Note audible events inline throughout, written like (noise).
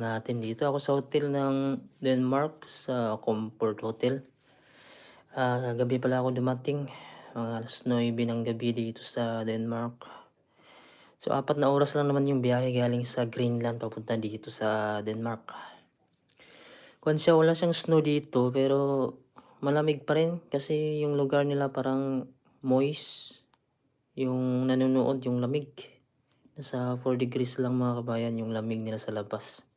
natin dito. Ako sa hotel ng Denmark sa Comfort Hotel. Ah, gabi pala ako dumating. Mga alas 9 ng gabi dito sa Denmark. So, apat na oras lang naman yung biyahe galing sa Greenland papunta dito sa Denmark. Kung wala siyang snow dito pero malamig pa rin kasi yung lugar nila parang moist. Yung nanonood yung lamig. Nasa 4 degrees lang mga kabayan yung lamig nila sa labas.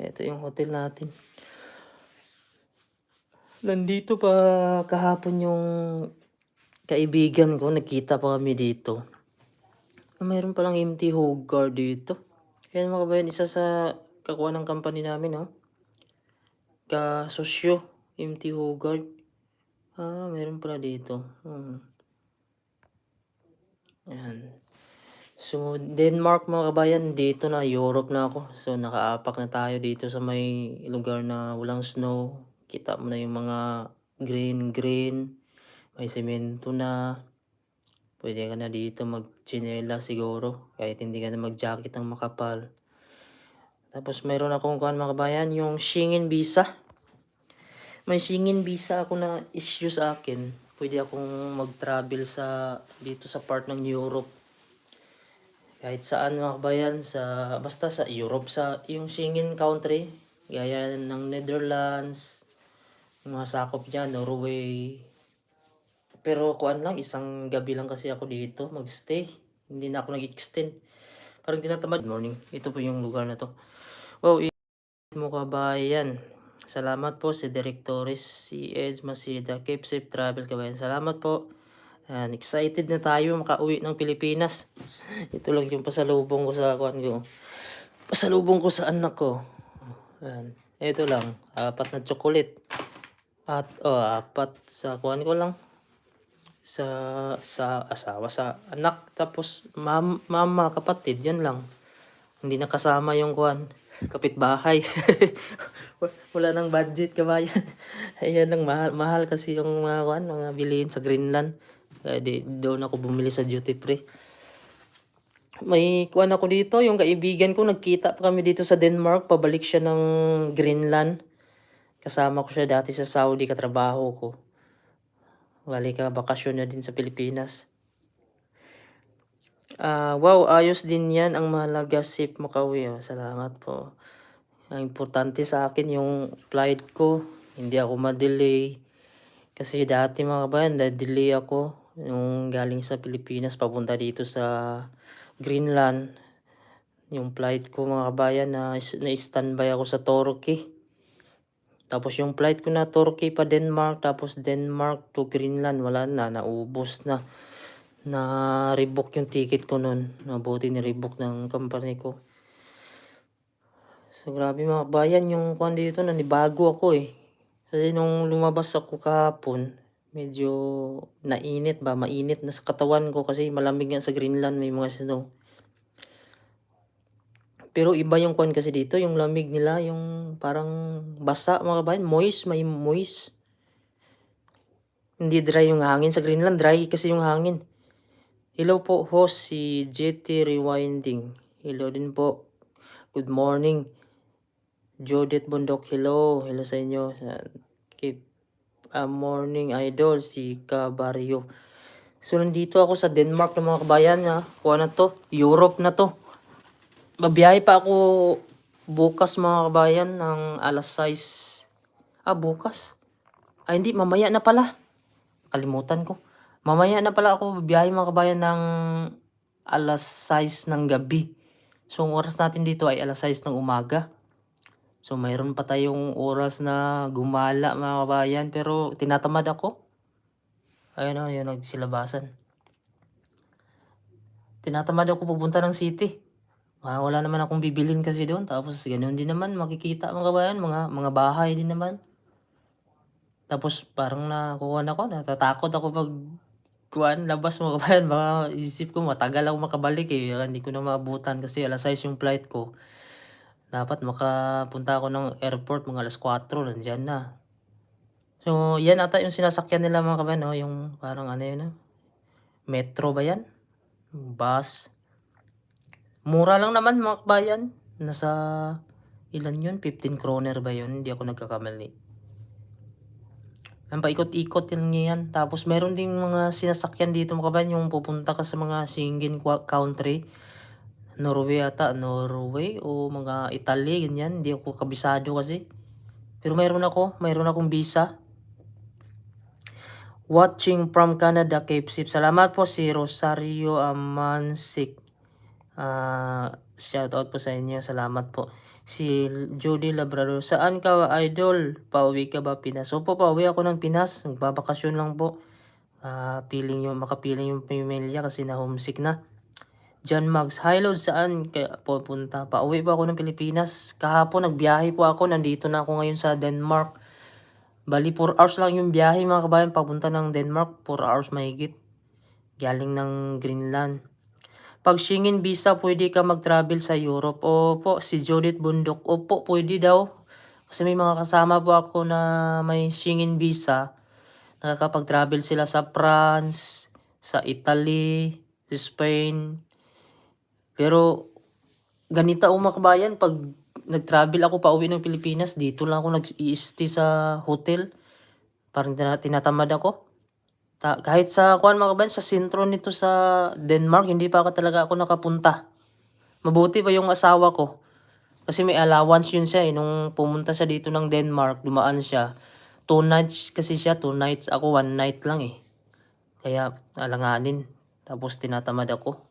Ito yung hotel natin. Nandito pa kahapon yung kaibigan ko. Nagkita pa kami dito. Mayroon palang empty Hogar dito. Yan mga kabayan, isa sa kakuha ng company namin, oh. Kasosyo, empty Hogar. Ah, meron pala dito. Hmm. Yan. So, Denmark mga kabayan, dito na, Europe na ako. So, nakaapak na tayo dito sa may lugar na walang snow. Kita mo na yung mga green-green. May semento na. Pwede ka na dito mag-chinela siguro. Kahit hindi ka na mag-jacket ang makapal. Tapos, mayroon akong kuhan mga kabayan, yung Schengen visa. May Schengen visa ako na issue sa akin. Pwede akong mag-travel sa dito sa part ng Europe kahit saan mga kabayan sa basta sa Europe sa yung Schengen country gaya ng Netherlands mga sakop diyan Norway. Pero kuan lang isang gabi lang kasi ako dito magstay. Hindi na ako nag-extend. Parang tinatamad. Morning. Ito po yung lugar na to. Wow mo kabayan. Salamat po si Directores si Eds Masida Cape Safe Travel kabayan. Salamat po Ayan, excited na tayo makauwi ng Pilipinas. (laughs) Ito lang yung pasalubong ko sa kuan ko. Pasalubong ko sa anak ko. Ayan. Ito lang, apat na chocolate. At oh, apat sa kuan ko lang. Sa sa asawa sa anak tapos mam, mama kapatid yan lang. Hindi nakasama yung kuan kapitbahay. (laughs) Wala nang budget kabayan. (laughs) Ayan lang mahal, mahal kasi yung mga kuan, mga bilihin sa Greenland. Kaya di, doon ako bumili sa duty free. May kuan ako dito, yung kaibigan ko, nagkita pa kami dito sa Denmark, pabalik siya ng Greenland. Kasama ko siya dati sa Saudi, katrabaho ko. Balik ka, bakasyon na din sa Pilipinas. Ah, wow, ayos din yan. Ang mahalaga, safe makauwi. Oh. Salamat po. Ang importante sa akin yung flight ko. Hindi ako ma-delay. Kasi dati mga kabayan, na-delay ako. Yung galing sa Pilipinas, papunta dito sa Greenland. Yung flight ko mga kabayan, na, na-standby ako sa Torquay. Tapos yung flight ko na Turkey pa Denmark, tapos Denmark to Greenland, wala na, naubos na. Na rebook yung ticket ko nun. Mabuti ni rebook ng company ko. So grabe mga bayan, yung kwan dito na nibago ako eh. Kasi nung lumabas ako kahapon, medyo nainit ba, mainit na sa katawan ko kasi malamig nga sa Greenland, may mga snow. Pero iba yung kwan kasi dito, yung lamig nila, yung parang basa mga kabayan, moist, may moist. Hindi dry yung hangin. Sa Greenland, dry kasi yung hangin. Hello po, host si JT Rewinding. Hello din po. Good morning. Judith Bundok, hello. Hello sa inyo. A morning idol, si Cabario. So, nandito ako sa Denmark ng mga kabayan. Ha? Kuha na to. Europe na to. Babiyahe pa ako bukas mga kabayan ng alas 6. Ah, bukas? Ay, hindi. Mamaya na pala. Kalimutan ko. Mamaya na pala ako biyahe mga kabayan ng alas 6 ng gabi. So, ang oras natin dito ay alas 6 ng umaga. So, mayroon pa tayong oras na gumala mga kabayan. Pero, tinatamad ako. Ayun o, yun, nagsilabasan. Tinatamad ako pupunta ng city. Ah, wala naman akong bibilin kasi doon. Tapos, ganoon din naman, makikita mga kabayan, mga, mga bahay din naman. Tapos, parang nakuha na ako, natatakot ako pag kuan labas mga kabayan. Baka isip ko, matagal ako makabalik eh. Hindi ko na maabutan kasi alas 6 yung flight ko. Dapat makapunta ako ng airport mga alas 4, nandyan na. So, yan ata yung sinasakyan nila mga kabayan, no? yung parang ano yun, no? metro ba yan? Bus. Mura lang naman mga kabayan. Nasa Ilan yun? 15 kroner ba yun? Hindi ako nagkakamali. Ang paikot-ikot lang yan. Tapos meron ding mga sinasakyan dito mga kabayan yung pupunta ka sa mga qua- country. Norway ata, Norway o mga Italy, ganyan. Hindi ako kabisado kasi. Pero mayroon ako, mayroon akong visa. Watching from Canada, Cape Sip. Salamat po si Rosario Amansik. Ah, shout out po sa inyo. Salamat po. Si Jody Labrador. Saan ka, idol? Pauwi ka ba Pinas? Opo, pauwi ako ng Pinas. Magbabakasyon lang po. Ah, piling yung makapiling yung pamilya kasi na homesick na. John Mags, hi Lord, saan kaya pupunta? Pauwi po ako ng Pilipinas. Kahapon nagbiyahe po ako, nandito na ako ngayon sa Denmark. Bali 4 hours lang yung biyahe mga kabayan papunta ng Denmark, 4 hours mahigit. Galing ng Greenland. Pag Schengen visa, pwede ka mag-travel sa Europe. Opo, si Judith Bundok. Opo, pwede daw. Kasi may mga kasama po ako na may Schengen visa. Nakakapag-travel sila sa France, sa Italy, sa Spain. Pero ganito ako mga kabayan, pag nag-travel ako pa uwi ng Pilipinas, dito lang ako nag-i-stay sa hotel. Parang tina- tinatamad ako. Ta- kahit sa kuan mga kabayan, sa sentro nito sa Denmark, hindi pa ako talaga ako nakapunta. Mabuti pa yung asawa ko. Kasi may allowance yun siya eh. Nung pumunta siya dito ng Denmark, dumaan siya. Two nights kasi siya, two nights. Ako one night lang eh. Kaya alanganin. Tapos tinatamad ako.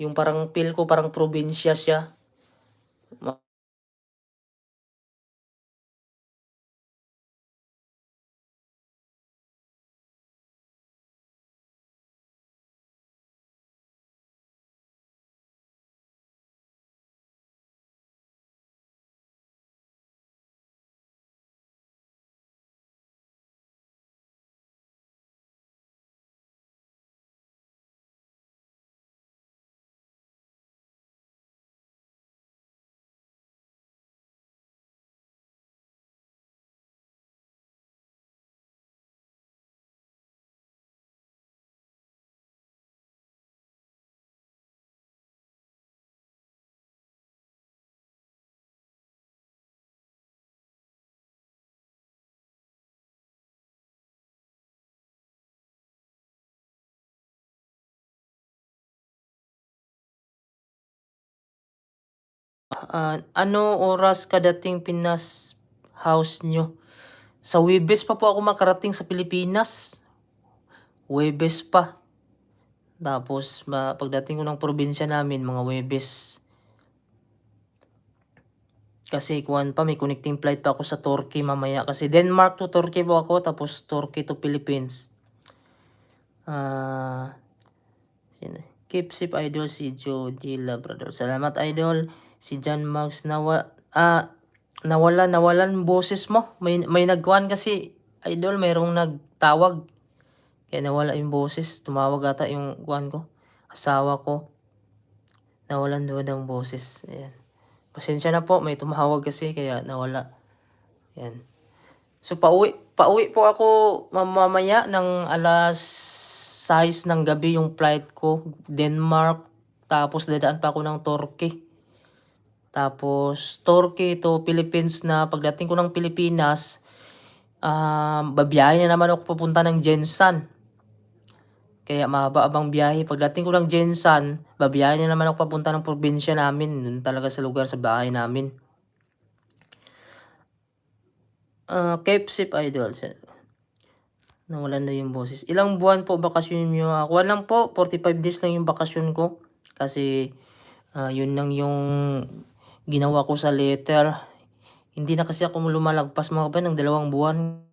Yung parang feel ko parang probinsya siya. Ah, ano oras kadating Pinas house nyo? Sa Webes pa po ako makarating sa Pilipinas. Webes pa. Tapos, ma- pagdating ko ng probinsya namin, mga Webes. Kasi kuwan pa, may connecting flight pa ako sa Turkey mamaya. Kasi Denmark to Turkey po ako, tapos Turkey to Philippines. Ah... Sino? Keep sip idol si Jody Labrador. Salamat idol. Si John Max nawa ah nawala nawalan boses mo. May may nagkuhan kasi idol mayroong nagtawag. Kaya nawala yung boses. Tumawag ata yung kuhan ko. Asawa ko. Nawalan doon ng boses. Ayan. Pasensya na po, may tumawag kasi kaya nawala. Ayan. So pauwi, pauwi po ako mamamaya ng alas 6 ng gabi yung flight ko. Denmark. Tapos dadaan pa ako ng Turkey. Tapos Turkey to Philippines na pagdating ko ng Pilipinas, um, babiyahe na naman ako papunta ng Jensan. Kaya mahaba abang biyahe. Pagdating ko ng Jensan, babiyahe na naman ako papunta ng probinsya namin. Dun talaga sa lugar sa bahay namin. Keep safe idol. Nawalan na yung boses. Ilang buwan po bakasyon niyo? Ako lang po, 45 days lang yung bakasyon ko. Kasi ah, yun lang yung ginawa ko sa letter. Hindi na kasi ako lumalagpas mga ba ng dalawang buwan.